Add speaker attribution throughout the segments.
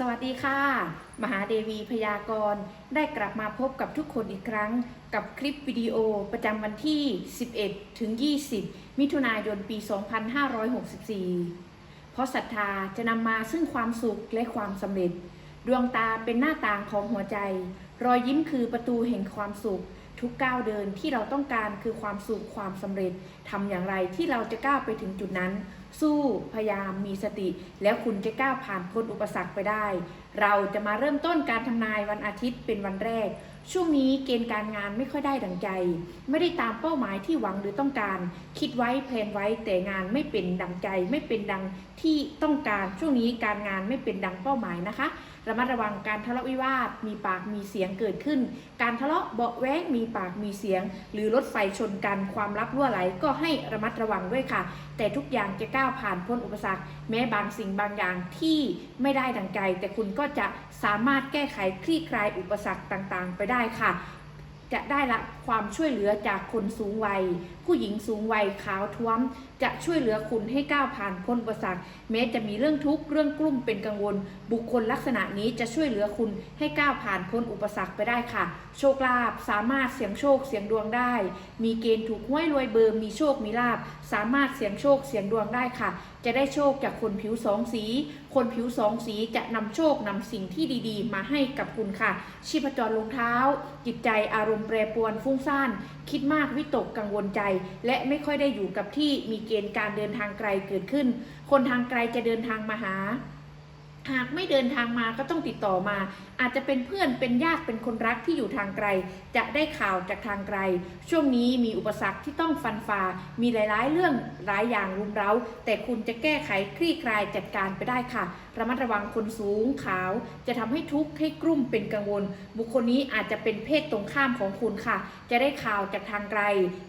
Speaker 1: สวัสดีค่ะ มหาเดวีพยากรณ์ได้กลับมาพบกับทุกคนอีกครั้ง กับคลิปวิดีโอประจำวันที่ 11 ถึง 20 มิถุนายนปี 2564 เพราะศรัทธาจะนำมาซึ่งความสุขและความสำเร็จ ดวงตาเป็นหน้าต่างของหัวใจ รอยยิ้มคือประตูแห่งความสุข ทุกก้าวเดินที่เราต้องการคือความสุขความสำเร็จทำอย่างไรที่เราจะก้าวไปถึงจุดนั้น สู้พยายามมีสติ แล้วคุณจะก้าวผ่านพ้นอุปสรรคไปได้ เราจะมาเริ่มต้นการทำนายวันอาทิตย์เป็นวันแรก ช่วงนี้เกณฑ์การงานไม่ค่อยได้ดังใจ ไม่ได้ตามเป้าหมายที่หวังหรือต้องการ คิดไว้แพลนไว้แต่งานไม่เป็นดังใจ ไม่เป็นดังที่ต้องการ ช่วงนี้การงานไม่เป็นดังเป้าหมายนะคะ ระมัดระวังการทะเลาะวิวาท มีปากมีเสียงเกิดขึ้น การทะเลาะเบาะแว้งมีปากมีเสียง หรือรถไฟชนกันความลับรั่วไหลก็ให้ระมัดระวังด้วยค่ะ แต่ทุกอย่างจะก้าวผ่านพ้นอุปสรรค แม้บางสิ่งบางอย่างที่ไม่ได้ดังใจ แต่คุณก็จะสามารถแก้ไขคลี่คลายอุปสรรคต่าง ๆ ไปได้ค่ะ จะได้รับความช่วยเหลือจากคนสูงวัย ผู้หญิงสูงวัยขาวท้วม จะช่วยเหลือคุณให้ก้าวผ่านพ้นอุปสรรคแม้จะมีเรื่องทุกข์เรื่องกลุ้มเป็นกังวล บุคคลลักษณะนี้จะช่วยเหลือคุณให้ก้าวผ่านพ้นอุปสรรคไปได้ค่ะ โชคลาภสามารถเสี่ยงโชคเสี่ยงดวงได้ มีเกณฑ์ถูกห้วยรวยเบอร์มีโชคมีลาภสามารถเสี่ยงโชคเสี่ยงดวงได้ค่ะ จะได้โชคจากคนผิวสองสี คนผิวสองสีจะนำโชคนำสิ่งที่ดีๆ มาให้กับคุณค่ะ ชีพจรลงเท้า จิตใจอารมณ์แปรปรวนฟุ้งซ่าน คิดมากวิตกกังวลใจ และไม่ค่อยได้อยู่กับที่มีเกณฑ์การเดินทางไกลเกิดขึ้น คนทางไกลจะเดินทางมาหา หากไม่เดินทางมาก็ต้องติดต่อมา อาจจะเป็นเพื่อนเป็นญาติเป็นคนรักที่อยู่ทางไกล จะได้ข่าวจากทางไกล ช่วงนี้มีอุปสรรคที่ต้องฟันฝ่ามีหลาย ๆ เรื่องหลายอย่างรุมเร้า แต่คุณจะแก้ไขคลี่คลายจัดการไปได้ค่ะ ระมัดระวังคนสูงขาว จะทำให้ทุกข์ให้กลุ่มเป็นกังวล บุคคลนี้อาจจะเป็นเพศตรงข้ามของคุณค่ะ จะได้ข่าวจากทางไกล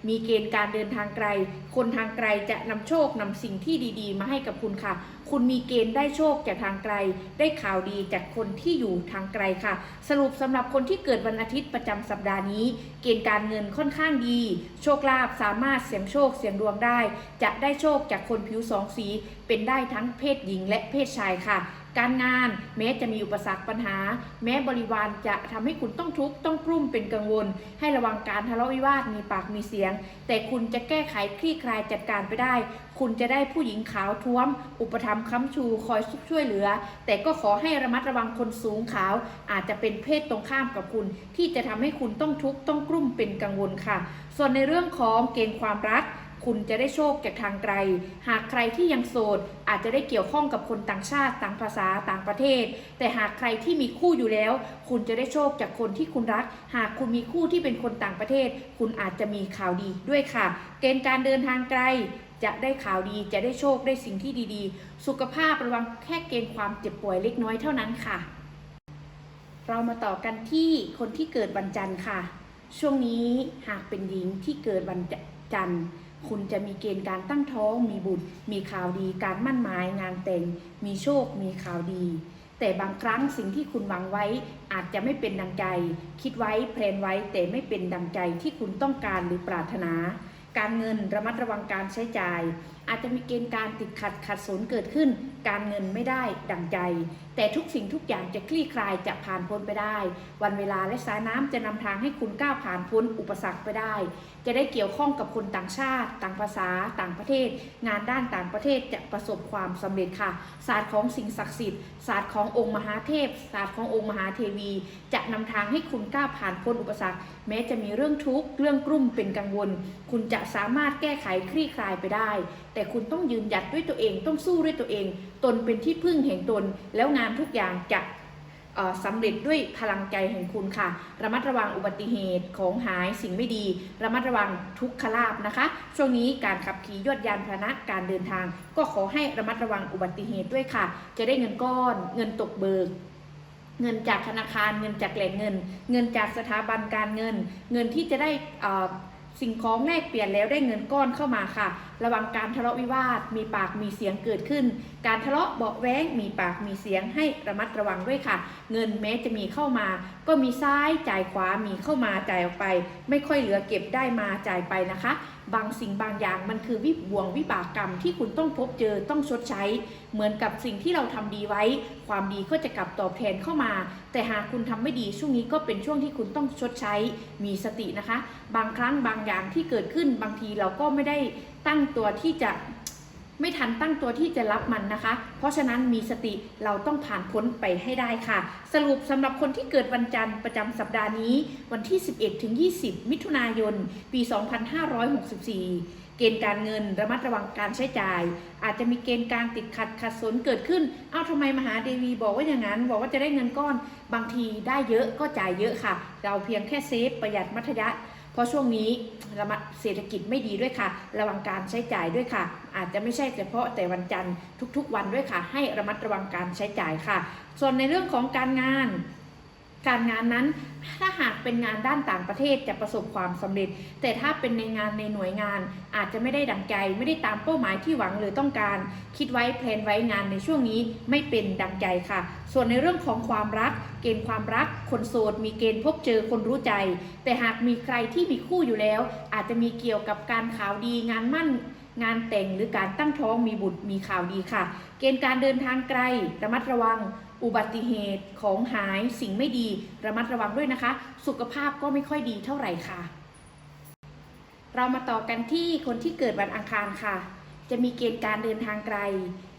Speaker 1: มีเกณฑ์การเดินทางไกล คนทางไกลจะนำโชคนำสิ่งที่ดี ๆ มาให้กับคุณค่ะ คุณมีเกณฑ์ได้โชคจากทางไกล ได้ข่าวดีจากคนที่อยู่ทางไกลค่ะ สรุปสำหรับคนที่เกิดวันอาทิตย์ประจำสัปดาห์นี้ เกณฑ์การเงินค่อนข้างดี โชคลาภสามารถเสี่ยงโชคเสี่ยงดวงได้ จะได้โชคจากคนผิวสองสี เป็นได้ทั้งเพศหญิงและเพศชายค่ะ การงานแม้จะมีอุปสรรคปัญหา แม้บริวารจะทำให้คุณต้องทุกข์ต้องกลุ้มเป็นกังวล ให้ระวังการทะเลาะวิวาทมีปากมีเสียง แต่คุณจะแก้ไขคลี่คลายจัดการไปได้ คุณจะได้ผู้หญิงขาวท้วม อุปถัมภ์ค้ำชูคอยช่วยเหลือ แต่ก็ขอให้ระมัดระวังคนสูงขาว อาจจะเป็นเพศตรงข้ามกับคุณ ที่จะทำให้คุณต้องทุกข์ต้องกลุ้มเป็นกังวลค่ะ ส่วนในเรื่องของเกณฑ์ความรัก คุณจะได้โชคจากทางไกล หากใครที่ยังโสดอาจจะได้เกี่ยวข้องกับคนต่างชาติต่างภาษาต่างประเทศ แต่หากใครที่มีคู่อยู่แล้ว คุณจะได้โชคจากคนที่คุณรัก หากคุณมีคู่ที่เป็นคนต่างประเทศ คุณอาจจะมีข่าวดีด้วยค่ะ เกณฑ์การเดินทางไกลจะได้ข่าวดีจะได้โชคได้สิ่งที่ดีๆ สุขภาพระวังแค่เกณฑ์ความเจ็บป่วยเล็กน้อยเท่านั้นค่ะ เรามาต่อกันที่คนที่เกิดวันจันทร์ค่ะ ช่วงนี้หากเป็นหญิงที่เกิดวันจันทร์ คุณจะมีเกณฑ์การตั้งท้อง มีบุตร มีข่าวดี การมั่นหมาย งานแต่ง มีโชค มีข่าวดี แต่บางครั้งสิ่งที่คุณหวังไว้อาจจะไม่เป็นดังใจ คิดไว้แพลนไว้แต่ไม่เป็นดังใจที่คุณต้องการหรือปรารถนา การเงินระมัดระวังการใช้จ่าย อาจจะมีเกณฑ์การติดขัดขัดสนเกิดขึ้น การเงินไม่ได้ดังใจ แต่ทุกสิ่งทุกอย่างจะคลี่คลายจะผ่านพ้นไปได้ วันเวลาและสายน้ำจะนำทางให้คุณก้าวผ่านพ้นอุปสรรคไปได้ จะได้เกี่ยวข้องกับคนต่างชาติ ต่างภาษา ต่างประเทศ งานด้านต่างประเทศจะประสบความสำเร็จค่ะ ศาสตร์ของสิ่งศักดิ์สิทธิ์ศาสตร์ขององค์มหาเทพ ศาสตร์ขององค์มหาเทวี จะนำทางให้คุณก้าวผ่านพ้นอุปสรรค แม้จะมีเรื่องทุกข์เรื่องกลุ่มเป็นกังวล คุณจะสามารถแก้ไขคลี่คลายไปได้ แต่คุณต้องยืนหยัดด้วยตัวเองต้องสู้ด้วยตัวเอง ตนเป็นที่พึ่งแห่งตนแล้วงานทุกอย่างจะสำเร็จด้วยพลังใจแห่งคุณค่ะ ระมัดระวังอุบัติเหตุของหายสิ่งไม่ดี ระมัดระวังทุกขลาบนะคะ ช่วงนี้การขับขี่ยวดยานพาหนะการเดินทาง ก็ขอให้ระมัดระวังอุบัติเหตุด้วยค่ะ จะได้เงินก้อนเงินตกเบิกเงินจากธนาคารเงินจากแหล่งเงิน เงินจากสถาบันการเงิน เงินที่จะได้สิ่งของแลกเปลี่ยนแล้วได้เงินก้อนเข้ามาค่ะ ระวังการทะเลาะวิวาท มีปากมีเสียงเกิดขึ้น การทะเลาะเบาแว้ง มีปากมีเสียงให้ระมัดระวังด้วยค่ะ เงินแม้จะมีเข้ามา ก็มีซ้ายจ่ายขวา มีเข้ามาจ่ายออกไป ไม่ค่อยเหลือเก็บได้มาจ่ายไปนะคะ บางสิ่งบางอย่างมันคือวิบวงวิบากกรรมที่คุณต้องพบเจอต้องชดใช้ เหมือนกับสิ่งที่เราทำดีไว้ ความดีก็จะกลับตอบแทนเข้ามา แต่หากคุณทำไม่ดีช่วงนี้ก็เป็นช่วงที่คุณต้องชดใช้ มีสตินะคะ บางครั้งบางอย่างที่เกิดขึ้นบางทีเราก็ไม่ได้ ตั้งตัวที่จะไม่ทันตั้งตัวที่จะรับมันนะคะ เพราะฉะนั้นมีสติเราต้องผ่านพ้นไปให้ได้ค่ะ สรุปสำหรับคนที่เกิดวันจันทร์ประจำสัปดาห์นี้ วันที่ 11ถึง20 มิถุนายน ปี 2564 เกณฑ์การเงินระมัดระวังการใช้จ่าย อาจจะมีเกณฑ์การติดขัดขัดสนเกิดขึ้น เอ้าทำไมมหาเดวีบอกว่าอย่างนั้น บอกว่าจะได้เงินก้อน บางทีได้เยอะก็จ่ายเยอะค่ะ เราเพียงแค่เซฟประหยัดมัธยัติ เพราะช่วงนี้ระมัดเศรษฐกิจไม่ดีด้วยค่ะ ระวังการใช้จ่ายด้วยค่ะ อาจจะไม่ใช่เฉพาะแต่วันจันทร์ทุกๆ วันด้วยค่ะ ให้ระมัดระวังการใช้จ่ายค่ะ ส่วนในเรื่องของการงาน การงานนั้นถ้าหากเป็นงานด้านต่างประเทศจะประสบความสำเร็จ แต่ถ้าเป็นในงานในหน่วยงาน อาจจะไม่ได้ดังใจ ไม่ได้ตามเป้าหมายที่หวังหรือต้องการ คิดไว้แพลนไว้งานในช่วงนี้ไม่เป็นดังใจค่ะ ส่วนในเรื่องของความรัก เกณฑ์ความรัก คนโสด มีเกณฑ์พบเจอคนรู้ใจ แต่หากมีใครที่มีคู่อยู่แล้ว อาจจะมีเกี่ยวกับการข่าวดีงานมั่นงานแต่งหรือการตั้งท้องมีบุตรมีข่าวดีค่ะ เกณฑ์การเดินทางไกลระมัดระวัง อุบัติเหตุของหายสิ่งไม่ดีระมัดระวังด้วยนะคะ สุขภาพก็ไม่ค่อยดีเท่าไหร่ค่ะ เรามาต่อกันที่คนที่เกิดวันอังคารค่ะ จะมีเกณฑ์การเดินทางไกล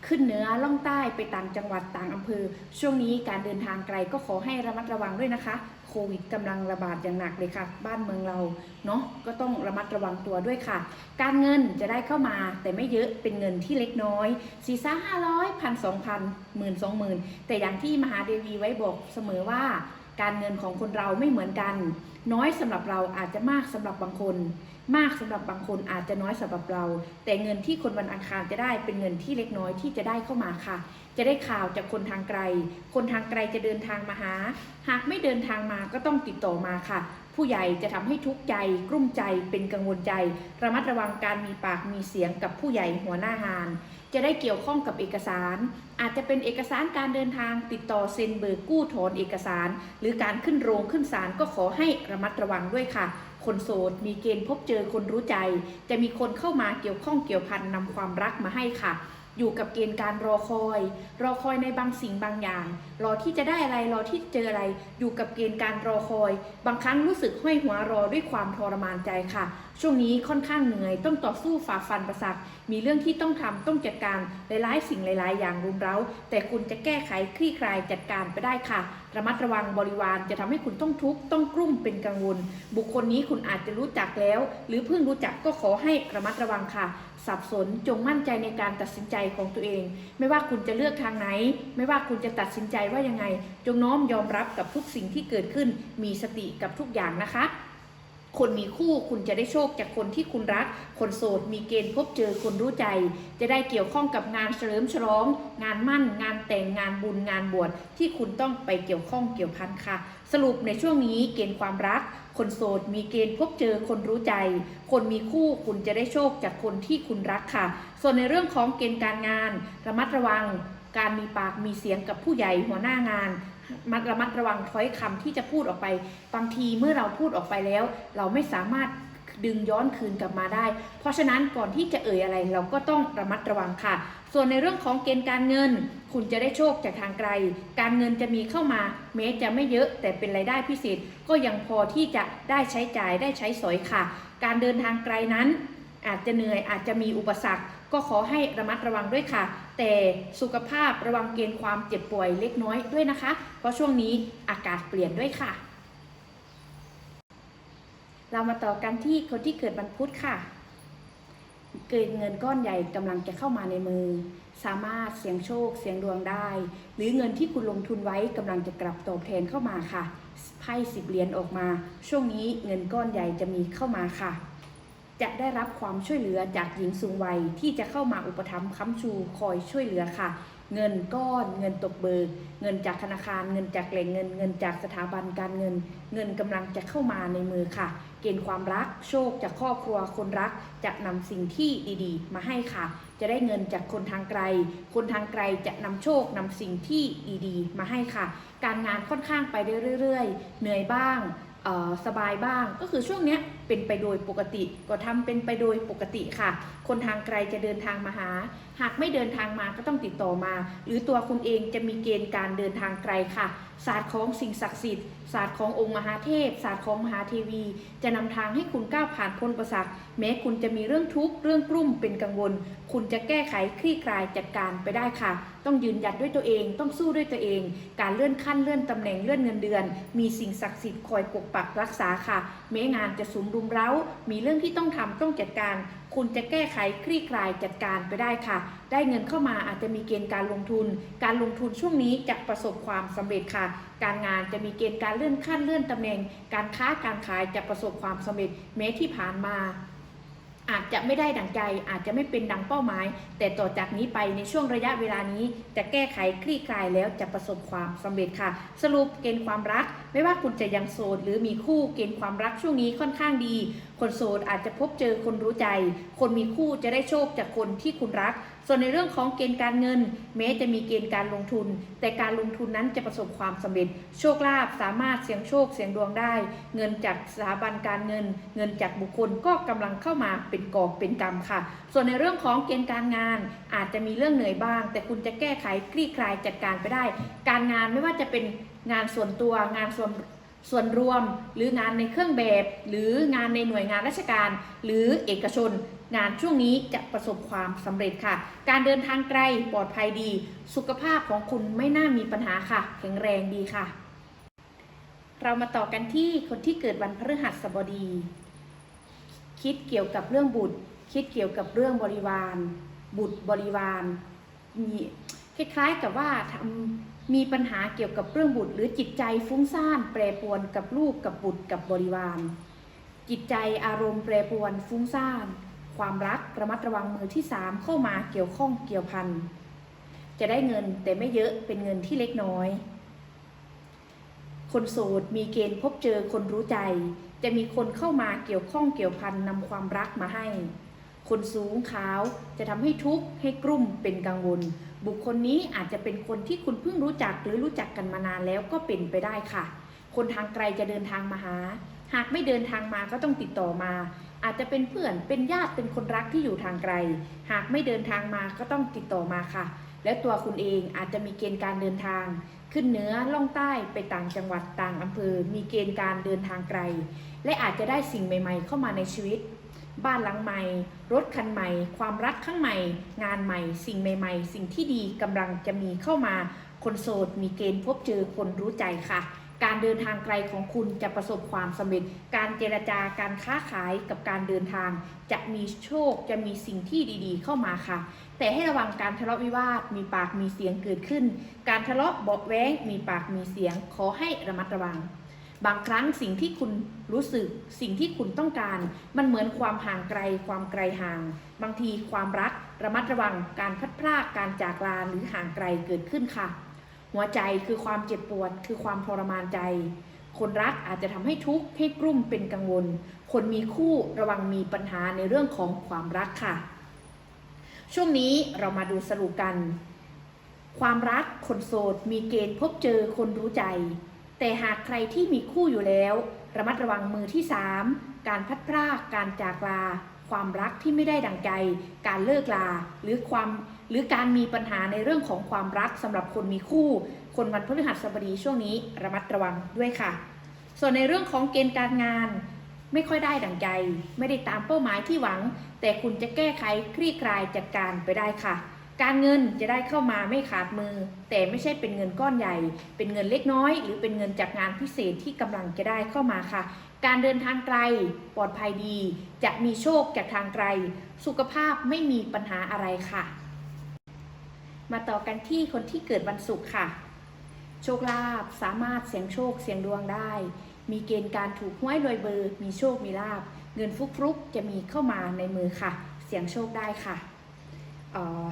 Speaker 1: ขึ้นเหนือล่องใต้ไปต่างจังหวัดต่างอำเภอ ช่วงนี้การเดินทางไกลก็ขอให้ระมัดระวังด้วยนะคะ โควิดกำลังระบาดอย่างหนักเลยค่ะ บ้านเมืองเราเนาะก็ต้องระมัดระวังตัวด้วยค่ะ การเงินจะได้เข้ามาแต่ไม่เยอะเป็นเงินที่เล็กน้อยสี่ซ่าห้าร้อยพันสองพันหมื่นสองหมื่นแต่อย่างที่มหาเดวีไว้บอกเสมอว่าการเงินของคนเราไม่เหมือนกัน น้อยสำหรับเราอาจจะมากสำหรับบางคน มากสำหรับบางคนอาจจะน้อยสำหรับเรา แต่เงินที่คนวันอังคารจะได้เป็นเงินที่เล็กน้อยที่จะได้เข้ามาค่ะ จะได้ข่าวจากคนทางไกล คนทางไกลจะเดินทางมาหา หากไม่เดินทางมาก็ต้องติดต่อมาค่ะ ผู้ใหญ่จะทำให้ทุกข์ใจ กลุ้มใจ เป็นกังวลใจ ระมัดระวังการมีปากมีเสียงกับผู้ใหญ่หัวหน้างาน จะได้เกี่ยวข้องกับเอกสาร อาจจะเป็นเอกสารการเดินทางติดต่อเซ็นเบิกกู้ถอนเอกสาร หรือการขึ้นโรงขึ้นศาลก็ขอให้ระมัดระวังด้วยค่ะคนโสดมีเกณฑ์พบเจอคนรู้ใจ จะมีคนเข้ามาเกี่ยวข้องเกี่ยวพันนำความรักมาให้ค่ะ อยู่กับเกณฑ์การรอคอย รอคอยในบางสิ่งบางอย่าง รอที่จะได้อะไรรอที่เจออะไร อยู่กับเกณฑ์การรอคอย บางครั้งรู้สึกห้อยหัวรอด้วยความทรมานใจค่ะ ช่วงนี้ค่อนข้างเหนื่อย ต้องต่อสู้ฝ่าฟันประสักมีเรื่องที่ต้องทำต้องจัดการหลายๆสิ่งหลาย ๆ อย่างรุมเร้า แต่คุณจะแก้ไขคลี่คลายจัดการไปได้ค่ะ ระมัดระวังบริวารจะทำให้คุณต้องทุกข์ต้องกลุ้มเป็นกังวล บุคคลนี้คุณอาจจะรู้จักแล้ว หรือเพิ่งรู้จักก็ขอให้ระมัดระวังค่ะสับสนจงมั่นใจในการตัดสินใจของตัวเอง ไม่ว่าคุณจะเลือกทางไหน ไม่ว่าคุณจะตัดสินใจว่ายังไง จงน้อมยอมรับกับทุกสิ่งที่เกิดขึ้น มีสติกับทุกอย่างนะคะคนมีคู่คุณจะได้โชคจากคนที่คุณรัก คนโสดมีเกณฑ์พบเจอคนรู้ใจ จะได้เกี่ยวข้องกับงานเฉลิมฉลอง งานมั่น งานแต่งงานบุญงานบวชที่คุณต้องไปเกี่ยวข้องเกี่ยวพันค่ะ สรุปในช่วงนี้เกณฑ์ความรัก คนโสดมีเกณฑ์พบเจอคนรู้ใจ คนมีคู่คุณจะได้โชคจากคนที่คุณรักค่ะ ส่วนในเรื่องของเกณฑ์การงาน ระมัดระวัง การมีปากมีเสียงกับผู้ใหญ่หัวหน้างานมัดระมัดระวังถ้อยคำที่จะพูดออกไป บางทีเมื่อเราพูดออกไปแล้ว เราไม่สามารถดึงย้อนคืนกลับมาได้ เพราะฉะนั้นก่อนที่จะเอ่ยอะไรเราก็ต้องระมัดระวังค่ะ ส่วนในเรื่องของเกณฑ์การเงิน คุณจะได้โชคจากทางไกล การเงินจะมีเข้ามาแม้จะไม่เยอะแต่เป็นรายได้พิเศษ ก็ยังพอที่จะได้ใช้จ่ายได้ใช้สอยค่ะ การเดินทางไกลนั้น อาจจะเหนื่อยอาจจะมีอุปสรรค ก็ขอให้ระมัดระวังด้วยค่ะ แต่สุขภาพระวังเกณฑ์ความเจ็บป่วยเล็กน้อยด้วยนะคะ เพราะช่วงนี้อากาศเปลี่ยนด้วยค่ะ เรามาต่อกันที่คนที่เกิดวันพุธค่ะ เกิดเงินก้อนใหญ่กำลังจะเข้ามาในมือ สามารถเสี่ยงโชค เสี่ยงดวงได้ หรือเงินที่คุณลงทุนไว้กำลังจะกลับตอบแทนเข้ามาค่ะไพ่สิบเหรียญออกมา ช่วงนี้เงินก้อนใหญ่จะมีเข้ามาค่ะ จะได้รับความช่วยเหลือจากหญิงสูงวัยที่จะเข้ามาอุปถัมภ์ค้ำชูคอยช่วยเหลือค่ะ เงินก้อนเงินตกเบิกเงินจากธนาคาร เงินจากแหล่งเงิน เงินจากสถาบันการเงิน เงินกำลังจะเข้ามาในมือค่ะ เกณฑ์ความรักโชคจากครอบครัวคนรักจะนำสิ่งที่ดีๆ มาให้ค่ะ จะได้เงินจากคนทางไกล คนทางไกลจะนำโชคนำสิ่งที่ดีๆ มาให้ค่ะ การงานค่อนข้างไปเรื่อยๆ เหนื่อยบ้างสบายบ้างก็คือช่วงเนี้ย เป็นไปโดยปกติ ก็ทำเป็นไปโดยปกติค่ะ คนทางไกลจะเดินทางมาหา หากไม่เดินทางมาก็ต้องติดต่อมา หรือตัวคุณเองจะมีเกณฑ์การเดินทางไกลค่ะ ศาสตร์ของสิ่งศักดิ์สิทธิ์ ศาสตร์ขององค์มหาเทพ ศาสตร์ของมหาเทวี จะนำทางให้คุณก้าวผ่านพ้นอุประสักแม้คุณจะมีเรื่องทุกข์เรื่องกลุ่มเป็นกังวล คุณจะแก้ไขคลี่คลายจัดการไปได้ค่ะ ต้องยืนหยัดด้วยตัวเอง ต้องสู้ด้วยตัวเอง การเลื่อนขั้นเลื่อนตำแหน่งเลื่อนเงินเดือน มีสิ่งศักดิ์สิทธิ์คอยปกปักรักษาค่ะแม้งานจะสมรุมเร้า มีเรื่องที่ต้องทำต้องจัดการ คุณจะแก้ไขคลี่คลายจัดการไปได้ค่ะ ได้เงินเข้ามาอาจจะมีเกณฑ์การลงทุน การลงทุนช่วงนี้จะประสบความสำเร็จค่ะ การงานจะมีเกณฑ์การเลื่อนขั้นเลื่อนตำแหน่ง การค้าการขายจะประสบความสำเร็จแม้ที่ผ่านมา อาจจะไม่ได้ดังใจอาจจะไม่เป็นดังเป้าหมาย แต่ต่อจากนี้ไปในช่วงระยะเวลานี้ จะแก้ไขคลี่คลายแล้วจะประสบความสำเร็จค่ะ สรุปเกณฑ์ความรัก ไม่ว่าคุณจะยังโสดหรือมีคู่เกณฑ์ความรักช่วงนี้ค่อนข้างดี คนโสดอาจจะพบเจอคนรู้ใจ คนมีคู่จะได้โชคจากคนที่คุณรัก ส่วนในเรื่องของเกณฑ์การเงิน แม้จะมีเกณฑ์การลงทุน แต่การลงทุนนั้นจะประสบความสำเร็จ โชคลาภสามารถเสี่ยงโชคเสี่ยงดวงได้ เงินจากสถาบันการเงิน เงินจากบุคคลก็กำลังเข้ามาเป็นกอบเป็นกำค่ะ ส่วนในเรื่องของเกณฑ์การงาน อาจจะมีเรื่องเหนื่อยบ้าง แต่คุณจะแก้ไขคลี่คลายจัดการไปได้ การงานไม่ว่าจะเป็นงานส่วนตัวงานส่วน ส่วนรวมหรืองานในเครื่องแบบ หรืองานในหน่วยงานราชการ หรือเอกชน งานช่วงนี้จะประสบความสำเร็จค่ะ การเดินทางไกลปลอดภัยดี สุขภาพของคุณไม่น่ามีปัญหาค่ะ แข็งแรงดีค่ะ เรามาต่อกันที่คนที่เกิดวันพฤหัสบดี คิดเกี่ยวกับเรื่องบุตร คิดเกี่ยวกับเรื่องบริวาร บุตรบริวารมีคล้ายๆกับว่าทำ มีปัญหาเกี่ยวกับเรื่องบุตร หรือจิตใจฟุ้งซ่านแปรปรวนกับลูกกับบุตรกับบริวาร จิตใจอารมณ์แปรปรวนฟุ้งซ่าน ความรักระมัดระวังมือที่สามเข้ามาเกี่ยวข้องเกี่ยวพัน จะได้เงินแต่ไม่เยอะเป็นเงินที่เล็กน้อย คนโสดมีเกณฑ์พบเจอคนรู้ใจ จะมีคนเข้ามาเกี่ยวข้องเกี่ยวพันนำความรักมาให้ คนสูงขาวจะทำให้ทุกข์ให้กลุ่มเป็นกังวล บุคคลนี้อาจจะเป็นคนที่คุณเพิ่งรู้จักหรือรู้จักกันมานานแล้วก็เป็นไปได้ค่ะ คนทางไกลจะเดินทางมาหา หากไม่เดินทางมาก็ต้องติดต่อมา อาจจะเป็นเพื่อนเป็นญาติเป็นคนรักที่อยู่ทางไกล หากไม่เดินทางมาก็ต้องติดต่อมาค่ะ และตัวคุณเองอาจจะมีเกณฑ์การเดินทางขึ้นเหนือล่องใต้ไปต่างจังหวัดต่างอำเภอ มีเกณฑ์การเดินทางไกล และอาจจะได้สิ่งใหม่ ๆ เข้ามาในชีวิต บ้านหลังใหม่ รถคันใหม่ ความรักข้างใหม่ งานใหม่ สิ่งใหม่ ๆ สิ่งที่ดีกำลังจะมีเข้ามา คนโสดมีเกณฑ์พบเจอคนรู้ใจค่ะ การเดินทางไกลของคุณจะประสบความสำเร็จ การเจรจาการค้าขายกับการเดินทาง จะมีโชคจะมีสิ่งที่ดีๆ เข้ามาค่ะ แต่ให้ระวังการทะเลาะวิวาทมีปากมีเสียงเกิดขึ้น การทะเลาะเบาแว้งมีปากมีเสียงขอให้ระมัดระวัง บางครั้งสิ่งที่คุณรู้สึก สิ่งที่คุณต้องการ มันเหมือนความห่างไกล ความไกลห่าง บางทีความรัก ระมัดระวังการพัดพรากการจากลาหรือห่างไกลเกิดขึ้นค่ะ หัวใจคือความเจ็บปวด คือความทรมานใจ คนรักอาจจะทำให้ทุกข์ให้กลุ่มเป็นกังวล คนมีคู่ระวังมีปัญหาในเรื่องของความรักค่ะ ช่วงนี้เรามาดูสรุปกัน ความรักคนโสด มีเกณฑ์พบเจอคนรู้ใจ แต่หากใครที่มีคู่อยู่แล้ว ระมัดระวังมือที่ 3 การพัดพรากการจากลา ความรักที่ไม่ได้ดังใจ การเลิกลา หรือความหรือการมีปัญหาในเรื่องของความรักสำหรับคนมีคู่ คนวันพฤหัสบดีช่วงนี้ระมัดระวังด้วยค่ะ ส่วนในเรื่องของเกณฑ์การงานไม่ค่อยได้ดังใจ ไม่ได้ตามเป้าหมายที่หวัง แต่คุณจะแก้ไขคลี่คลายจัดการไปได้ค่ะ การเงินจะได้เข้ามาไม่ขาดมือ แต่ไม่ใช่เป็นเงินก้อนใหญ่ เป็นเงินเล็กน้อย หรือเป็นเงินจากงานพิเศษที่กำลังจะได้เข้ามาค่ะ การเดินทางไกลปลอดภัยดี จะมีโชคจากทางไกล สุขภาพไม่มีปัญหาอะไรค่ะ มาต่อกันที่คนที่เกิดวันศุกร์ค่ะ โชคลาภสามารถเสี่ยงโชคเสี่ยงดวงได้ มีเกณฑ์การถูกห้วยรวยเบอร์ มีโชคมีลาภเงินฟุกฟุกๆจะมีเข้ามาในมือค่ะ เสียงโชคได้ค่ะ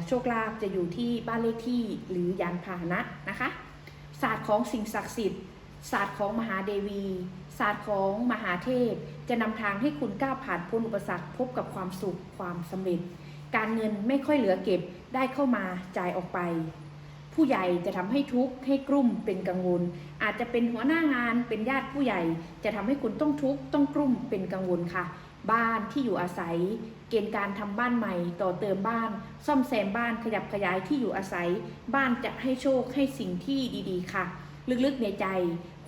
Speaker 1: โชคลาภจะอยู่ที่บ้านเลขที่หรือยานพาหนะนะคะศาสตร์ของสิ่งศักดิ์สิทธิ์ศาสตร์ของมหาเดวี ศาสตร์ของมหาเทพ จะนำทางให้คุณก้าวผ่านพ้นอุปสรรคพบกับความสุขความสำเร็จ การเงินไม่ค่อยเหลือเก็บได้เข้ามาจ่ายออกไป ผู้ใหญ่จะทำให้ทุกข์ให้กลุ่มเป็นกังวล อาจจะเป็นหัวหน้างานเป็นญาติผู้ใหญ่ จะทำให้คุณต้องทุกข์ต้องกลุ่มเป็นกังวลค่ะ บ้านที่อยู่อาศัย เกณฑ์การทำบ้านใหม่ ต่อเติมบ้าน ซ่อมแซมบ้านขยับขยายที่อยู่อาศัย บ้านจะให้โชคให้สิ่งที่ดีๆ ค่ะ ลึกๆในใจ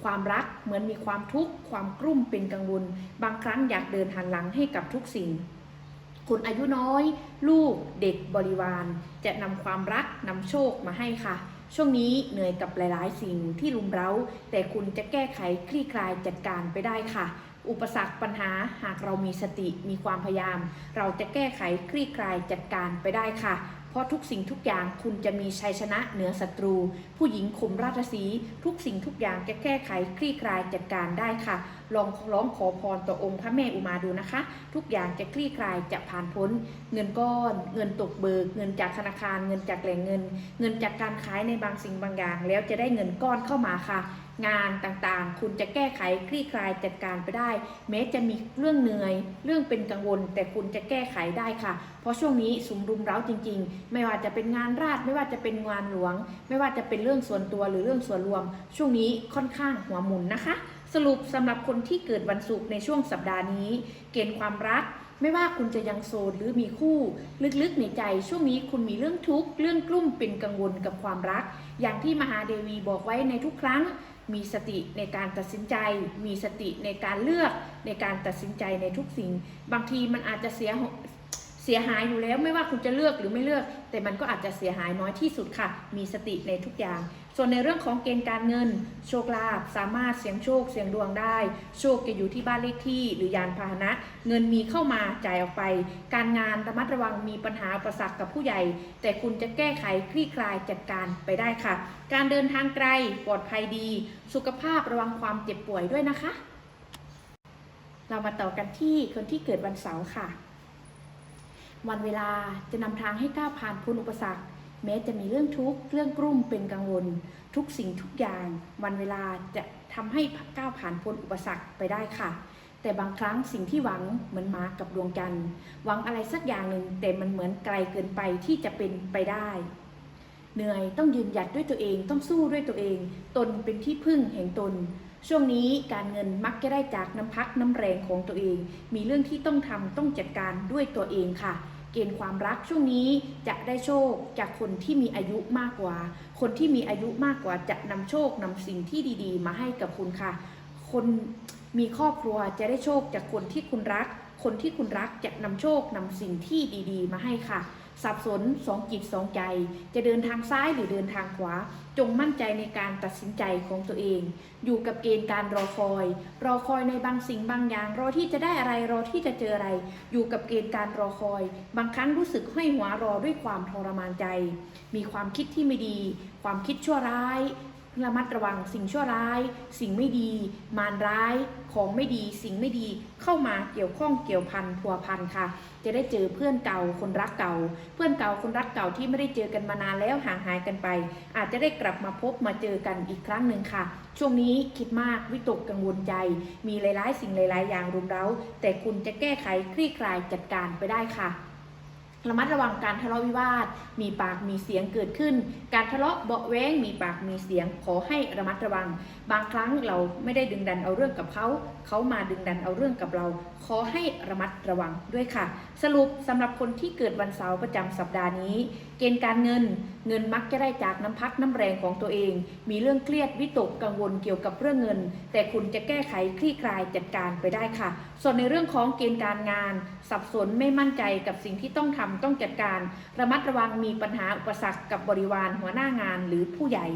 Speaker 1: ความรักเหมือนมีความทุกข์ความกลุ่มเป็นกังวล บางครั้งอยากเดินหันหลังให้กับทุกสิ่งคุณอายุน้อย ลูกเด็กบริวาร จะนำความรักนำโชคมาให้ค่ะ ช่วงนี้เหนื่อยกับหลายๆ สิ่งที่รุมเร้า แต่คุณจะแก้ไขคลี่คลายจัดการไปได้ค่ะ อุปสรรคปัญหาหากเรามีสติมีความพยายาม เราจะแก้ไขคลี่คลายจัดการไปได้ค่ะ เพราะทุกสิ่งทุกอย่างคุณจะมีชัยชนะเหนือศัตรู ผู้หญิงข่มราชสี ทุกสิ่งทุกอย่างจะแก้ไขคลี่คลายจัดการได้ค่ะ ลองร้องขอพรต่อองค์พระแม่อุมาดูนะคะ ทุกอย่างจะคลี่คลายจะผ่านพ้น เงินก้อน เงินตกเบิก เงินจากธนาคาร เงินจากแหล่งเงิน เงินจากการขายในบางสิ่งบางอย่าง แล้วจะได้เงินก้อนเข้ามาค่ะ งานต่างๆ คุณจะแก้ไขคลี่คลายจัดการไปได้ แม้จะมีเรื่องเหนื่อย เรื่องเป็นกังวล แต่คุณจะแก้ไขได้ค่ะ เพราะช่วงนี้สุมรุมเร้าจริง ๆ ไม่ว่าจะเป็นงานราช ไม่ว่าจะเป็นงานหลวง ไม่ว่าจะเป็นเรื่องส่วนตัวหรือเรื่องส่วนรวม ช่วงนี้ค่อนข้างหัวหมุนนะคะ สรุปสำหรับคนที่เกิดวันศุกร์ในช่วงสัปดาห์นี้ เกณฑ์ความรักไม่ว่าคุณจะยังโสดหรือมีคู่ ลึกๆในใจช่วงนี้คุณมีเรื่องทุกข์เรื่องกลุ้มเป็นกังวลกับความรัก อย่างที่มหาเดวีบอกไว้ในทุกครั้งมีสติในการตัดสินใจ มีสติในการเลือกในการตัดสินใจในทุกสิ่ง บางทีมันอาจจะเสีย เสียหายอยู่แล้วไม่ว่าคุณจะเลือกหรือไม่เลือก แต่มันก็อาจจะเสียหายน้อยที่สุดค่ะ มีสติในทุกอย่าง ส่วนในเรื่องของเกณฑ์การเงิน โชคลาภสามารถเสี่ยงโชคเสี่ยงดวงได้ โชคจะอยู่ที่บ้านเลขที่ หรือยานพาหนะ เงินมีเข้ามาจ่ายออกไป การงานระมัดระวังมีปัญหาประสักกับผู้ใหญ่ แต่คุณจะแก้ไขคลี่คลายจัดการไปได้ค่ะ การเดินทางไกลปลอดภัยดี สุขภาพระวังความเจ็บป่วยด้วยนะคะ เรามาต่อกันที่คนที่เกิดวันเสาร์ค่ะ วันเวลาจะนำทางให้ก้าวผ่านพ้นอุปสรรค แม้จะมีเรื่องทุกข์เรื่องกลุ่มเป็นกังวล ทุกสิ่งทุกอย่าง วันเวลาจะทำให้ก้าวผ่านพ้นอุปสรรคไปได้ค่ะ แต่บางครั้งสิ่งที่หวังเหมือนมากับดวงจันทร์หวังอะไรสักอย่างหนึ่งแต่มันเหมือนไกลเกินไปที่จะเป็นไปได้เหนื่อยต้องยืนหยัดด้วยตัวเองต้องสู้ด้วยตัวเอง ตนเป็นที่พึ่งแห่งตน ช่วงนี้การเงินมักจะได้จากน้ำพักน้ำแรงของตัวเอง มีเรื่องที่ต้องทำต้องจัดการด้วยตัวเองค่ะ เกณฑ์ความรักช่วงนี้จะได้โชคจากคนที่มีอายุมากกว่า คนที่มีอายุมากกว่าจะนำโชคนำสิ่งที่ดีๆ มาให้กับคุณค่ะ คนมีครอบครัวจะได้โชคจากคนที่คุณรัก คนที่คุณรักจะนำโชคนำสิ่งที่ดี ๆ มาให้ค่ะ สับสนสองจิตสองใจ จะเดินทางซ้ายหรือเดินทางขวา จงมั่นใจในการตัดสินใจของตัวเอง อยู่กับเกณฑ์การรอคอย รอคอยในบางสิ่งบางอย่าง รอที่จะได้อะไรรอที่จะเจออะไร อยู่กับเกณฑ์การรอคอย บางครั้งรู้สึกห้อยหัวรอด้วยความทรมานใจ มีความคิดที่ไม่ดี ความคิดชั่วร้าย ระมัดระวังสิ่งชั่วร้าย สิ่งไม่ดี มารร้ายของไม่ดี สิ่งไม่ดีเข้ามาเกี่ยวข้องเกี่ยวพันพัวพันค่ะ จะได้เจอเพื่อนเก่าคนรักเก่า เพื่อนเก่าคนรักเก่าที่ไม่ได้เจอกันมานานแล้วห่างหายกันไป อาจจะได้กลับมาพบมาเจอกันอีกครั้งหนึ่งค่ะ ช่วงนี้คิดมากวิตกกังวลใจ มีหลายๆ สิ่งหลาย ๆ อย่างรุมเร้า แต่คุณจะแก้ไขคลี่คลายจัดการไปได้ค่ะ ระมัดระวังการทะเลาะวิวาท มีปากมีเสียงเกิดขึ้น การทะเลาะเบาะแว้ง มีปากมีเสียง ขอให้ระมัดระวัง บางครั้งเราไม่ได้ดึงดันเอาเรื่องกับเขา เขามาดึงดันเอาเรื่องกับเรา ขอให้ระมัดระวังด้วยค่ะ สรุปสำหรับคนที่เกิดวันเสาร์ประจำสัปดาห์นี้ เกณฑ์การเงิน เงินมักจะได้จากน้ำพักน้ำแรงของตัวเอง มีเรื่องเครียดวิตกกังวลเกี่ยวกับเรื่องเงิน แต่คุณจะแก้ไขคลี่คลายจัดการไปได้ค่ะ ส่วนในเรื่องของเกณฑ์การงาน สับสนไม่มั่นใจกับสิ่งที่ต้องทำต้องจัดการ ระมัดระวังมีปัญหาอุปสรรคกับบริวารหัวหน้างานหรือผู้ใหญ่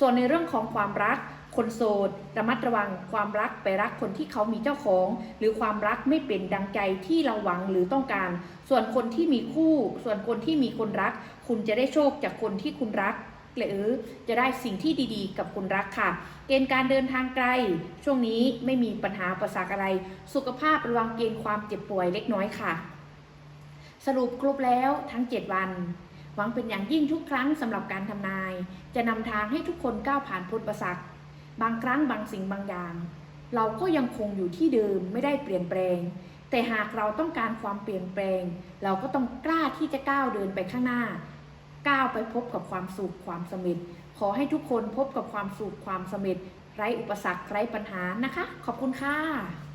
Speaker 1: ส่วนในเรื่องของความรักคนโสดระมัดระวังความรักไปรักคนที่เขามีเจ้าของ หรือความรักไม่เป็นดังใจที่เราหวังหรือต้องการ ส่วนคนที่มีคู่ ส่วนคนที่มีคนรัก คุณจะได้โชคจากคนที่คุณรัก หรือจะได้สิ่งที่ดีๆ กับคนรักค่ะ เกณฑ์การเดินทางไกล ช่วงนี้ไม่มีปัญหาประสรรคอะไร สุขภาพระวังเกณฑ์ความเจ็บป่วยเล็กน้อยค่ะ สรุปครบแล้วทั้ง 7 วันหวังเป็นอย่างยิ่งทุกครั้งสำหรับการทำนาย จะนำทางให้ทุกคนก้าวผ่านพ้นประสักบางครั้งบางสิ่งบางอย่าง เราก็ยังคงอยู่ที่เดิมไม่ได้เปลี่ยนแปลง แต่หากเราต้องการความเปลี่ยนแปลง เราก็ต้องกล้าที่จะก้าวเดินไปข้างหน้า ก้าวไปพบกับความสุขความสำเร็จ ขอให้ทุกคนพบกับความสุขความสำเร็จไร้อุปสรรคไร้ปัญหานะคะ ขอบคุณค่ะ